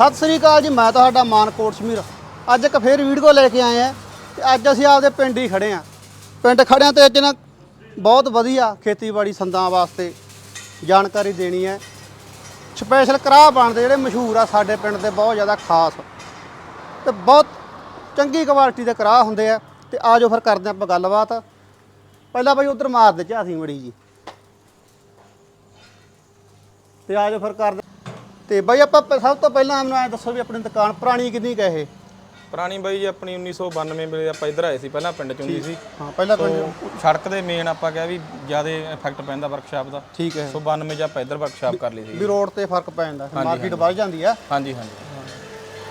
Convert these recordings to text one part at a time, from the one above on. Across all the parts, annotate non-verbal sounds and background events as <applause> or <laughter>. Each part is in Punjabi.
ਸਤਿ ਸ੍ਰੀ ਅਕਾਲ ਜੀ, ਮੈਂ ਤੁਹਾਡਾ ਮਾਨਕੋਟ ਸਮੀਰ। ਅੱਜ ਇੱਕ ਫੇਰ ਵੀਡੀਓ ਲੈ ਕੇ ਆਏ ਆ ਤੇ ਅੱਜ ਅਸੀਂ ਆਪਦੇ ਪਿੰਡ ਹੀ ਖੜੇ ਆ। ਪਿੰਡ ਖੜਿਆਂ ਤੇ ਅੱਜ ਨਾ ਬਹੁਤ ਵਧੀਆ ਖੇਤੀਬਾੜੀ ਸੰਦਾਂ ਵਾਸਤੇ ਜਾਣਕਾਰੀ ਦੇਣੀ ਹੈ। ਸਪੈਸ਼ਲ ਕਰਾਹ ਬਣਦੇ ਜਿਹੜੇ ਮਸ਼ਹੂਰ ਆ ਸਾਡੇ ਪਿੰਡ ਦੇ ਬਹੁਤ ਜ਼ਿਆਦਾ ਖਾਸ। ਤੇ ਬਹੁਤ ਚੰਗੀ ਕੁਆਲਿਟੀ ਦੇ ਕਰਾਹ ਹੁੰਦੇ ਆ ਤੇ ਆਜੋ ਫਿਰ ਕਰਦੇ ਆਪਾਂ ਗੱਲਬਾਤ। ਪਹਿਲਾਂ ਬਈ ਉਧਰ ਮਾਰ ਦੇ ਝਾਸੀ ਮੜੀ ਜੀ। ਤੇ ਆਜੋ ਫਿਰ ਕਰਦੇ ਤੇ ਬਈ ਆਪਾਂ ਪ- ਸਭ ਤੋਂ ਪਹਿਲਾਂ ਮੈਨੂੰ ਐ ਦੱਸੋ ਵੀ ਆਪਣੀ ਦੁਕਾਨ ਪੁਰਾਣੀ ਕਿੰਨੀ ਕੁ ਹੈ ਇਹ? ਪੁਰਾਣੀ ਬਾਈ ਜੀ ਆਪਣੀ 1992 ਵੇਲੇ ਆਪਾਂ ਇੱਧਰ ਆਏ ਸੀ ਪਹਿਲਾਂ ਪਿੰਡ ਚ ਹੁੰਦੀ ਸੀ। ਹਾਂ ਪਹਿਲਾਂ ਸੋ ਪਿੰਡ ਸੜਕ ਦੇ ਮੇਨ ਆਪਾਂ ਕਿਹਾ ਵੀ ਜ਼ਿਆਦਾ ਇਫੈਕਟ ਪੈਂਦਾ ਵਰਕਸ਼ਾਪ ਦਾ। ਠੀਕ ਹੈ। ਸੋ 92 ਚ ਆਪਾਂ ਇੱਧਰ ਵਰਕਸ਼ਾਪ ਕਰ ਲਈ ਸੀ। ਵੀ ਰੋਡ ਤੇ ਫ਼ਰਕ ਪੈ ਜਾਂਦਾ ਮਾਰਕੀਟ ਵੱਧ ਜਾਂਦੀ ਆ। ਹਾਂਜੀ ਹਾਂਜੀ।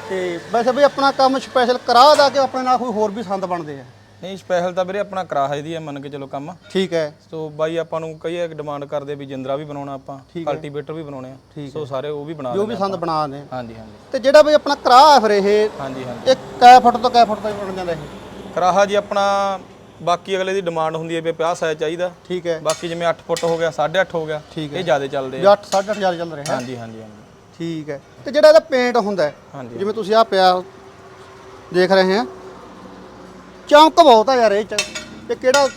ਤੇ ਵੈਸੇ ਬਈ ਆਪਣਾ ਕੰਮ ਸਪੈਸ਼ਲ ਕਰਾਹ ਦਾ ਕਿ ਆਪਣੇ ਨਾਲ ਕੋਈ ਹੋਰ ਵੀ ਸੰਦ ਬਣਦੇ ਆ? ਨਹੀਂ ਸਪੈਸ਼ਲ ਤਾਂ ਵੀਰੇ ਆਪਣਾ ਕਰਾਹ ਦੀ ਹੈ ਮੰਨ ਕੇ ਚਲੋ ਕੰਮ। ਠੀਕ ਹੈ। ਸੋ ਬਾਈ ਆਪਾਂ ਨੂੰ ਕਈ ਇੱਕ ਡਿਮਾਂਡ ਕਰਦੇ ਵੀ ਜਿੰਦਰਾ ਵੀ ਬਣਾਉਣਾ ਆਪਾਂ ਕਲਟੀਵੇਟਰ ਵੀ ਬਣਾਉਣੇ ਆ। ਸੋ ਸਾਰੇ ਉਹ ਵੀ ਬਣਾ ਜੋ ਵੀ ਸੰਦ ਬਣਾ ਨੇ ਹਾਂਜੀ ਹਾਂਜੀ। ਤੇ ਜਿਹੜਾ ਬਈ ਆਪਣਾ ਕਰਾਹ ਹੈ ਫਿਰ ਇਹ ਹਾਂਜੀ ਹਾਂਜੀ। ਇਹ ਕੈ ਫੁੱਟ ਤੋਂ ਕੈ ਫੁੱਟ ਤੱਕ ਬਣ ਜਾਂਦਾ ਇਹ। ਕਰਾਹਾ ਜੀ ਆਪਣਾ ਬਾਕੀ ਅਗਲੇ ਦੀ ਡਿਮਾਂਡ ਹੁੰਦੀ ਹੈ ਵੀ 50 ਸਾਈਜ਼ ਚਾਹੀਦਾ। ਠੀਕ ਹੈ। ਬਾਕੀ ਜਿਵੇਂ 8 ਫੁੱਟ ਹੋ ਗਿਆ 8.5 ਹੋ ਗਿਆ ਠੀਕ ਇਹ ਜ਼ਿਆਦਾ ਚੱਲਦੇ ਆ। 8 8.5 ਜ਼ਿਆਦਾ ਚੱਲ ਰਿਹਾ। ਹਾਂਜੀ ਹਾਂਜੀ ਹਾਂਜੀ। ਠੀਕ ਹੈ। ਤੇ ਜਿਹੜਾ ਇਹਦਾ ਪੇਂਟ ਹੁੰਦਾ ਜਿਵੇਂ ਤੁਸੀਂ ਆ ਪਿਆ ਦੇਖ ਰਹੇ ਆ ਚਮਕ ਬਹੁਤ ਆ ਯਾਰ ਇਹ ਚ। ਇਹ ਕਿਹੜਾ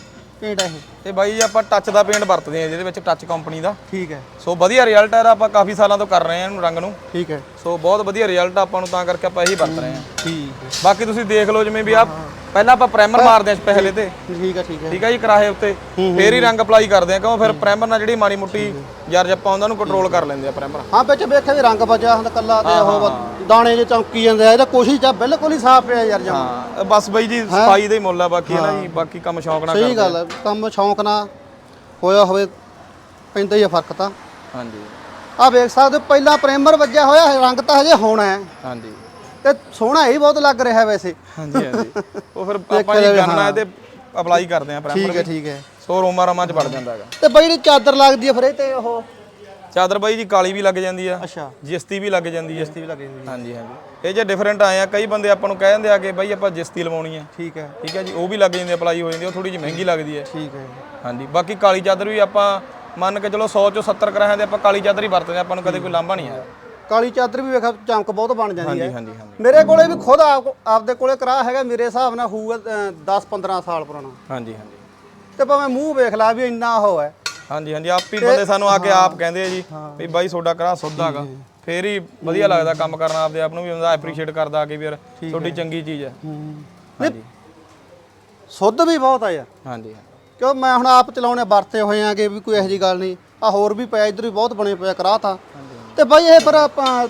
ਪੇਂਟ ਹੈ ਇਹ? ਇਹ ਬਾਈ ਜੀ ਆਪਾਂ ਟੱਚ ਦਾ ਪੇਂਟ ਵਰਤਦੇ ਆ ਜਿਹਦੇ ਵਿੱਚ ਟੱਚ ਕੰਪਨੀ ਦਾ। ਠੀਕ ਹੈ। ਸੋ ਵਧੀਆ ਰਿਜ਼ਲਟ ਹੈ ਆਪਾਂ ਕਾਫੀ ਸਾਲਾਂ ਤੋਂ ਕਰ ਰਹੇ ਹਾਂ ਇਹਨੂੰ ਰੰਗ ਨੂੰ। ਠੀਕ ਹੈ। ਸੋ ਬਹੁਤ ਵਧੀਆ ਰਿਜ਼ਲਟ ਆਪਾਂ ਨੂੰ ਤਾਂ ਕਰਕੇ ਆਪਾਂ ਇਹੀ ਵਰਤ ਰਹੇ ਹਾਂ। ਠੀਕ ਹੈ। ਬਾਕੀ ਤੁਸੀਂ ਦੇਖ ਲਓ ਜਿਵੇਂ ਵੀ ਆ ਪਹਿਲਾਂ ਆਪਾਂ ਪ੍ਰਾਈਮਰ ਮਾਰਦੇ ਆ ਪਹਿਲੇ ਤੇ। ਠੀਕ ਹੈ ਠੀਕ ਹੈ ਠੀਕ ਹੈ ਜੀ ਕਰਾਹੇ ਉੱਤੇ। ਫੇਰ ਹੀ ਰੰਗ ਅਪਲਾਈ ਕਰਦੇ ਆ ਕਿਉਂ ਫਿਰ ਪ੍ਰਾਈਮਰ ਨਾਲ ਜਿਹੜੀ ਮਾੜੀ ਮੁੱਟੀ ਜਰ ਜੱਪਾ ਉਹਨਾਂ ਨੂੰ ਕੰਟਰੋਲ ਕਰ ਲੈਂਦੇ ਆ ਪ੍ਰਾਈਮਰ ਹਾਂ ਵਿੱਚ ਵੇਖਿਆ ਵੀ ਰੰਗ ਬਚਿਆ ਹੁੰਦਾ ਕੱਲਾ ਤੇ ਉਹ ਦਾਣੇ ਜੇ ਚਮਕੀ ਜਾਂਦੇ ਆ ਇਹਦਾ ਕੋਸ਼ਿਸ਼ ਆ ਬਿਲਕੁਲ ਹੀ ਸਾਫ਼ ਪਿਆ ਯਾਰ ਜਮਾ। ਹਾਂ ਬਸ ਬਾਈ ਜੀ ਸਫ਼ਾਈ ਦਾ ਹੀ ਮੁੱਲ ਆ ਬਾਕੀ ਹੈ ਨਾ ਜੀ ਬਾਕੀ ਕੰਮ ਸ਼ੌਂਕ ਨਾਲ ਸਹੀ ਗੱਲ ਹੈ। ਕੰਮ ਸ਼ੌਂਕ ਨਾਲ ਹੋਇਆ ਹੋਵੇ ਪੈਂਦਾ ਹੀ ਆ ਫ਼ਰਕ ਤਾਂ। ਹਾਂਜੀ। ਆ ਵੇਖ ਸਕਦੇ ਪਹਿਲਾਂ ਪ੍ਰਾਈਮਰ ਵੱਜਿਆ ਹੋਇਆ ਰੰਗ ਤਾਂ ਹਜੇ ਹੋਣਾ ਹੈ। ਹਾਂਜੀ। ਤੇ ਸੋਹਣਾ ਹੀ ਬਹੁਤ ਲੱਗ ਰਿਹਾ ਵੈਸੇ। ਹਾਂਜੀ ਹਾਂਜੀ। ਉਹ ਫਿਰ <laughs> ਆਪਾਂ ਜੀ ਕਰਨਾ ਤੇ ਅਪਲਾਈ ਕਰਦੇ ਆ ਠੀਕ ਹੈ ਠੀਕ ਹੈ। ਸੋ ਰੋਮਾ ਰੋਮਾ ਚ ਵੜ ਜਾਂਦਾ ਹੈਗਾ। ਤੇ ਬਈ ਜਿਹੜੀ ਚਾਦਰ ਲੱਗਦੀ ਹੈ ਫਿਰ ਇਹ ਤੇ ਉਹ? ਚਾਦਰ ਬਾਈ ਜੀ ਕਾਲੀ ਵੀ ਲੱਗ ਜਾਂਦੀ ਆ। ਅੱਛਾ। ਜਿਸਤੀ ਵੀ ਲੱਗ ਜਾਂਦੀ ਹੈ ਜਿਸਤੀ ਵੀ ਲੱਗੀ ਹੋਈ ਹਾਂਜੀ ਹਾਂਜੀ। ਇਹ ਜੇ ਡਿਫਰੈਂਟ ਆਏ ਆ ਕਈ ਬੰਦੇ ਆਪਾਂ ਨੂੰ ਕਹਿ ਦਿੰਦੇ ਆ ਕਿ ਬਾਈ ਆਪਾਂ ਜਿਸਤੀ ਲਵਾਉਣੀ ਆ। ਠੀਕ ਹੈ। ਠੀਕ ਹੈ ਜੀ ਉਹ ਵੀ ਲੱਗ ਜਾਂਦੀ ਅਪਲਾਈ ਹੋ ਜਾਂਦੀ ਆ, ਉਹ ਥੋੜੀ ਜਿਹੀ ਮਹਿੰਗੀ ਲੱਗਦੀ ਹੈ ਠੀਕ ਹੈ। ਹਾਂਜੀ ਬਾਕੀ ਕਾਲੀ ਚਾਦਰ ਵੀ ਆਪਾਂ ਮੰਨ ਕੇ ਚਲੋ 100 ਚੋਂ 70 ਕਰਾਹਾਂ ਆਪਾਂ ਕਾਲੀ ਚਾਦਰ ਹੀ ਵਰਤਦੇ ਆ ਆਪਾਂ ਨੂੰ ਕਦੇ ਕੋਈ ਲਾਂਭਾ ਨਹੀਂ ਆਇਆ। ਕਾਲੀ ਚਾਦਰ ਵੀ ਵੇਖਾ ਚਮਕ ਬਹੁਤ ਬਣ ਜਾਂਦੀ ਹੈ। ਹਾਂਜੀ ਹਾਂਜੀ। ਹਾਂਜੀ ਮੇਰੇ ਕੋਲੇ ਵੀ ਖੁਦ ਆਪ ਆਪਦੇ ਕੋਲੇ ਕਰਾ ਹੈਗਾ ਮੇਰੇ ਹਿਸਾਬ ਨਾਲ ਹੋਊਗਾ 10 15 ਸਾਲ ਪੁਰਾਣਾ। ਹਾਂਜੀ ਹਾਂਜੀ। ਤੇ ਭਾਵੇਂ ਮੂੰਹ ਵੇਖ ਲਾ ਵੀ ਇੰਨਾ ਉਹ ਹੈ। ਹਾਂਜੀ ਹਾਂਜੀ ਆਪ ਹੀ ਬੰਦੇ ਸਾਨੂੰ ਆ ਕੇ ਆਪ ਕਹਿੰਦੇ ਆ ਜੀ ਵੀ ਬਾਈ ਤੁਹਾਡਾ ਕਰਾ ਸੁੱਧ ਹੈਗਾ। ਫੇਰ ਹੀ ਵਧੀਆ ਲੱਗਦਾ ਕੰਮ ਕਰਨਾ ਆਪਦੇ ਆਪ ਨੂੰ ਵੀ ਬੰਦਾ ਐਪਰੀਸ਼ੀਏਟ ਕਰਦਾ ਕਿ ਵੀ ਯਾਰ ਤੁਹਾਡੀ ਚੰਗੀ ਚੀਜ਼ ਹੈ। ਹਾਂਜੀ। ਸੁੱਧ ਵੀ ਬਹੁਤ ਆ ਯਾਰ। ਹਾਂਜੀ ਕਿਉਂ ਮੈਂ ਹੁਣ ਆਪ ਚਲਾਉਣੇ ਵਰਤੇ ਹੋਏ ਆਗੇ ਵੀ ਕੋਈ ਇਹੋ ਜੀ ਗੱਲ ਨਹੀਂ। ਆ ਹੋਰ ਵੀ ਪਿਆ ਇਧਰ ਵੀ ਬਹੁਤ ਬਣੇ ਪਿਆ ਕਰਾ ਤਾਂ। ਤੇ ਬਾਈ ਇਹ ਫਿਰ ਆਪਾਂ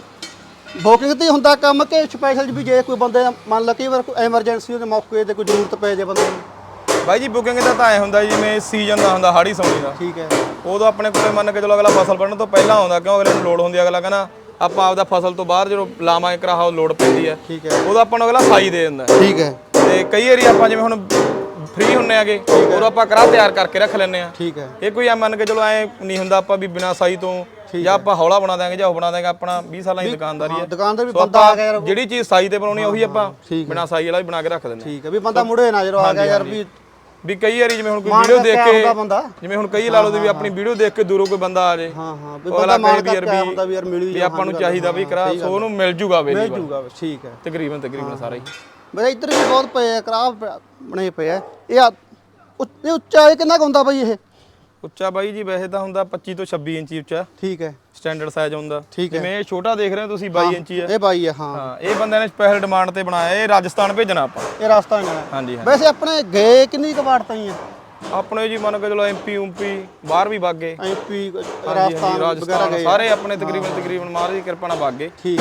ਬੁਕਿੰਗ ਤੇ ਹੀ ਹੁੰਦਾ ਕੰਮ ਕਿ ਸਪੈਸ਼ਲ ਵੀ ਜੇ ਕੋਈ ਬੰਦੇ ਮੰਨ ਲਾ ਕਈ ਵਾਰ ਕੋਈ ਐਮਰਜੈਂਸੀ ਦੇ ਮੌਕੇ ਤੇ ਕੋਈ ਜ਼ਰੂਰਤ ਪੈ ਜੇ ਬੰਦੇ ਨੂੰ। ਬਾਈ ਜੀ ਬੁਕਿੰਗ ਦਾ ਤਾਂ ਐ ਹੁੰਦਾ ਜਿਵੇਂ ਸੀਜ਼ਨ ਦਾ ਹੁੰਦਾ ਹਾੜੀ ਸੌਣੀ ਦਾ। ਠੀਕ ਹੈ। ਉਦੋਂ ਆਪਣੇ ਕੋਲੇ ਮੰਨ ਕੇ ਚਲੋ ਅਗਲਾ ਫਸਲ ਵੱਢਣ ਤੋਂ ਪਹਿਲਾਂ ਆਉਂਦਾ ਕਿਉਂ ਅਗਲੇ ਨੂੰ ਲੋੜ ਹੁੰਦੀ ਹੈ ਅਗਲਾ ਕਹਿੰਦਾ ਆਪਾਂ ਆਪਦਾ ਫਸਲ ਤੋਂ ਬਾਹਰ ਜਦੋਂ ਲਾਵਾਂ ਕਰਾਹਾ ਉਹ ਲੋੜ ਪੈਂਦੀ ਹੈ। ਠੀਕ ਹੈ। ਉਦੋਂ ਆਪਾਂ ਨੂੰ ਅਗਲਾ ਸਾਈ ਦੇ ਦਿੰਦਾ ਠੀਕ ਹੈ। ਤੇ ਕਈ ਏਰੀਆ ਆਪਾਂ ਜਿਵੇਂ ਹੁਣ ਫ੍ਰੀ ਹੁੰਨੇ ਆਗੇ ਉਦੋਂ ਆਪਾਂ ਕਰਾ ਤਿਆਰ ਕਰਕੇ ਰੱਖ ਲੈਂਦੇ ਆ ਠੀਕ ਹੈ। ਇਹ ਕੋਈ ਐ ਮੰਨ ਕੇ ਚਲੋ ਐ ਨਹੀਂ ਹੁੰਦਾ ਆਪਾਂ ਵੀ ਬਿਨਾ ਸਾਈ ਤੋਂ ਜਾਂ ਆਪਾਂ ਹੌਲਾ ਬਣਾ ਦਾਂਗੇ ਜਾਂ ਉਹ ਬਣਾ ਦਾਂਗੇ ਆਪਣਾ 20 ਸਾਲਾਂ ਦੀ ਦੁਕਾਨਦਾਰੀ ਹੈ ਦੁਕਾਨਦਾਰ ਵੀ ਬੰਦਾ ਆ ਗਿਆ ਯਾਰ ਜਿਹੜੀ ਚੀਜ਼ ਸਾਈ ਤੇ ਬਣਾਉਣੀ ਉਹੀ ਆਪਾਂ ਬਿਨਾ ਸਾਈ ਵਾਲਾ ਵੀ ਬਣਾ ਕੇ ਰੱਖ ਦਿੰਦੇ ਠੀਕ ਹੈ ਵੀ ਬੰਦਾ ਮੁੜੇ ਨਾ ਜਦੋਂ ਆ ਗਿਆ ਯਾਰ ਵੀ ਵੀ ਕਈ ਵਾਰੀ ਜਿਵੇਂ ਹੁਣ ਕੋਈ ਵੀਡੀਓ ਦੇਖ ਕੇ ਜਿਵੇਂ ਹੁਣ ਕਈ ਲਾ ਲਓ ਵੀ ਆਪਣੀ ਵੀਡੀਓ ਦੇਖ ਕੇ ਦੂਰੋਂ ਕੋਈ ਬੰਦਾ ਆ ਜੇ ਹਾਂ ਹਾਂ ਵੀ ਬੰਦਾ ਅਗਲਾ ਮਾਣ ਕਹੇ ਵੀ ਯਾਰ ਰੱਖਿਆ ਹੁੰਦਾ ਵੀ ਯਾਰ ਮਿਲ ਵੀ ਆਪਾਂ ਨੂੰ ਚਾਹੀਦਾ ਵੀ ਕਰਾ ਸੋ ਉਹਨੂੰ ਮਿਲ ਜੂਗਾ ਵੇ ਮਿਲ ਜੂਗਾ ਠੀਕ ਹੈ। ਤਕਰੀਬਨ ਤਕਰੀਬਨ ਸਾਰਾ ਹੀ। ਬਈ ਇੱਧਰ ਵੀ ਬਹੁਤ ਪਏ ਆ ਕਰਾਫਟ ਬਣੇ ਪਏ ਆ। ਇਹ ਆ ਉੱਚ- ਇਹ ਉੱਚਾ ਇਹ ਕਿੰਨਾ ਕੁ ਹੁੰਦਾ ਬਈ ਇਹ? ਉੱਚਾ ਬਾਈ ਜੀ ਵੈਸੇ ਤਾਂ ਹੁੰਦਾ 25 ਤੋਂ 26 ਇੰਚੀ ਉੱਚਾ। ਠੀਕ ਹੈ। ਸਟੈਂਡਰਡ ਸਾਈਜ਼ ਹੁੰਦਾ। ਠੀਕ ਹੈ। ਜਿਵੇਂ ਇਹ ਛੋਟਾ ਦੇਖ ਰਹੇ ਹੋ ਤੁਸੀਂ 22 ਇੰਚੀ ਹੈ ਇਹ ਬਾਈ ਹੈ ਹਾਂ। ਹਾਂ ਇਹ ਬੰਦੇ ਨੇ ਸਪੈਸ਼ਲ ਡਿਮਾਂਡ ਤੇ ਬਣਾਇਆ ਇਹ ਰਾਜਸਥਾਨ ਭੇਜਣਾ ਆਪਾਂ। ਇਹ ਰਸਤਾ ਹੀ ਨਾ ਹਾਂਜੀ। ਹਾਂ ਵੈਸੇ ਆਪਣੇ ਗਏ ਕਿੰਨੀ ਕੁ ਵਾਰ ਤਾਈ ਆ? ਆਪਣੇ ਜੀ ਮੰਨ ਕੇ ਚਲੋ ਐਮਪੀ ਉਂਪੀ ਬਾਹਰ ਵੀ ਵਾਗੇ ਐਮਪੀ ਹਾਂਜੀ ਰਾਜਸਥਾਨ ਵਗੈਰਾ ਗਏ। ਸਾਰੇ ਆਪਣੇ ਤਕਰੀਬਨ ਤਕਰੀਬਨ ਮਹਾਰਾਜ ਦੀ ਕਿਰਪਾ ਨਾਲ ਵਾਗੇ ਠੀਕ।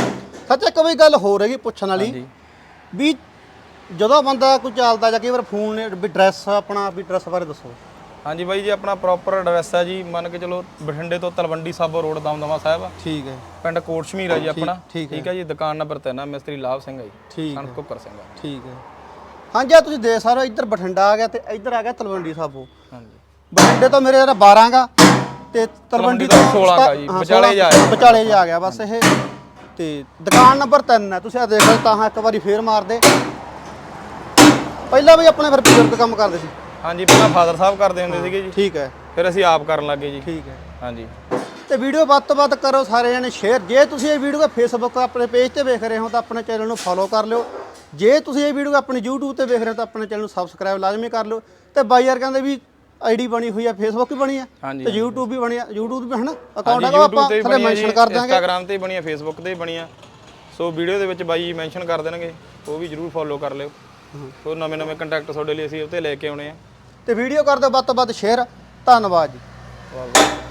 ਸੱਚ ਇੱਕ ਵੀ ਗੱਲ ਹੋਰ ਹੈਗੀ ਪੁੱਛਣ ਵਾਲੀ ਵੀ ਜਦੋਂ ਬੰਦਾ ਕੋਈ ਚੱਲਦਾ ਜਾਂ ਕਈ ਵਾਰ ਫੋਨ ਨੇ ਵੀ ਡਰੈਸ ਆਪਣਾ ਵੀ ਡਰੈਸ ਬਾਰੇ ਦੱਸੋ। ਹਾਂਜੀ ਬਾਈ ਜੀ ਆਪਣਾ ਪ੍ਰੋਪਰ ਐਡਰੈਸ ਹੈ ਜੀ। ਮੰਨ ਕੇ ਚਲੋ ਬਠਿੰਡੇ ਤੋਂ ਤਲਵੰਡੀ ਸਾਬੋ ਰੋਡ ਦਮਦਮਾ ਸਾਹਿਬ। ਠੀਕ ਹੈ। ਪਿੰਡ ਕੋਟ ਸ਼ਮੀਰ ਹੈ ਜੀ ਆਪਣਾ। ਠੀਕ ਹੈ। ਜੀ ਦੁਕਾਨ ਨੰਬਰ 3 ਹੈ ਮਿਸਤਰੀ ਲਾਭ ਸਿੰਘ ਹੈ ਜੀ। ਸੰਤ ਕੁੱਕਰ ਸਿੰਘ ਹੈ। ਠੀਕ ਹੈ। ਹਾਂਜੀ ਆ ਤੁਸੀਂ ਦੇਖ ਸਕਦੇ ਹੋ ਇੱਧਰ ਬਠਿੰਡਾ ਆ ਗਿਆ ਤੇ ਇੱਧਰ ਆ ਗਿਆ ਤਲਵੰਡੀ ਸਾਬੋ। ਹਾਂਜੀ। ਬਠਿੰਡੇ ਤੋਂ ਮੇਰੇ ਜਿਹੜਾ 12 ਗਾ ਤੇ ਤਲਵੰਡੀ ਤੋਂ ਤੋਂ 16 ਗਾ ਜੀ, ਵਿਚਾਲੇ 16 ਜਾ ਆਇਆ। ਵਿਚਾਲੇ ਜਾ ਆ ਗਿਆ ਬਸ ਇਹ। ਤੇ ਦੁਕਾਨ ਨੰਬਰ 3 ਹੈ ਤੁਸੀਂ ਆ ਦੇਖ ਲਓ ਤਾਂ ਇੱਕ ਵਾਰੀ ਫੇਰ ਮਾਰ ਦੇ। ਪਹਿਲਾਂ ਵੀ ਆਪਣੇ ਫਿਰ ਬਜ਼ੁਰਗ ਕੰਮ ਕਰਦੇ ਸੀ? ਹਾਂਜੀ ਪਹਿਲਾਂ ਫਾਦਰ ਸਾਹਿਬ ਕਰਦੇ ਹੁੰਦੇ ਸੀਗੇ ਜੀ। ਠੀਕ ਹੈ। ਫਿਰ ਅਸੀਂ ਆਪ ਕਰਨ ਲੱਗੇ ਜੀ। ਠੀਕ ਹੈ। ਹਾਂਜੀ। ਤੇ ਵੀਡੀਓ ਵੱਧ ਤੋਂ ਵੱਧ ਕਰੋ ਸਾਰੇ ਜਣੇ ਸ਼ੇਅਰ ਜੇ ਤੁਸੀਂ ਇਹ ਵੀਡੀਓ ਫੇਸਬੁੱਕ ਆਪਣੇ ਪੇਜ ਤੇ ਵੇਖ ਰਹੇ ਹੋ ਤਾਂ ਆਪਣੇ ਚੈਨਲ ਨੂੰ ਫੋਲੋ ਕਰ ਲਿਓ। ਜੇ ਤੁਸੀਂ ਇਹ ਵੀਡੀਓ ਆਪਣੀ YouTube ਤੇ ਵੇਖ ਰਹੇ ਹੋ ਤਾਂ ਆਪਣੇ ਚੈਨਲ ਨੂੰ ਸਬਸਕ੍ਰਾਈਬ ਲਾਜ਼ਮੀ ਕਰ ਲਿਓ। ਤੇ ਬਾਈ ਯਾਰ ਕਹਿੰਦੇ ਵੀ ਆਈਡੀ ਬਣੀ ਹੋਈ ਆ ਫੇਸਬੁੱਕ ਵੀ ਬਣੀ ਆ ਤੇ YouTube ਵੀ ਬਣੀ ਆ। YouTube ਵੀ ਹਨਾ ਅਕਾਊਂਟ ਹੈਗਾ ਆਪਾਂ ਥੱਲੇ ਮੈਂਸ਼ਨ ਕਰ ਦਾਂਗੇ Instagram ਤੇ ਬਣੀ ਆ Facebook ਤੇ ਬਣੀ ਆ। ਸੋ ਵੀਡੀਓ ਦੇ ਵਿੱਚ ਬਾਈ ਮੈਂਸ਼ਨ ਕਰ ਦੇਣਗੇ ਉਹ ਵੀ ਜਰੂਰ ਫੋਲੋ ਕਰ ਲਿਓ। ਸੋ ਨਵੇਂ ਨਵੇਂ ਕੰਟੈਕਟ ਤੁਹਾਡੇ ਲਈ ਅਸੀਂ ਉੱਤੇ ਲੈ ਕੇ ਆਉਣੇ ਆ। ਤੇ ਵੀਡੀਓ ਕਰ ਦਿਓ ਵੱਧ ਤੋਂ ਵੱਧ ਸ਼ੇਅਰ ਧੰਨਵਾਦ ਜੀ। ਵਾਹ ਵਾਹ।